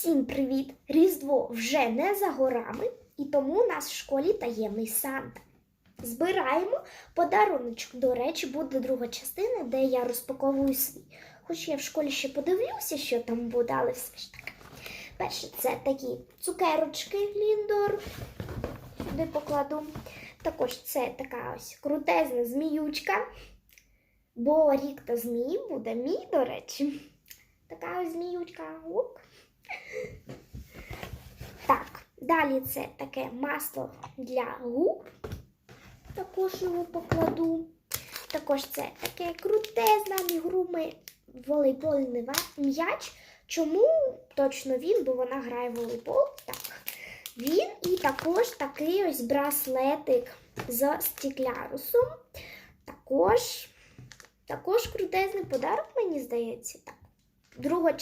Всім привіт! Різдво вже не за горами, і тому у нас в школі таємний Санта. Збираємо подаруночок. До речі, буде друга частина, де я розпаковую свій. Хоч я в школі ще подивлюся, що там буде, але все ж таки. Перше, це такі цукерочки Ліндор. Сюди покладу. Також це така ось крутезна зміючка. Бо рік та змії буде мій, до речі. Така ось зміючка. Оп. Далі це таке масло для губ. Також його покладу. Також це таке крутезна мігруми волейбольний м'яч. Чому точно він? Бо вона грає в волейбол. Так. Він і також такий ось браслетик з стеклярусом. Також, також крутезний подарок, мені здається. Так. Друга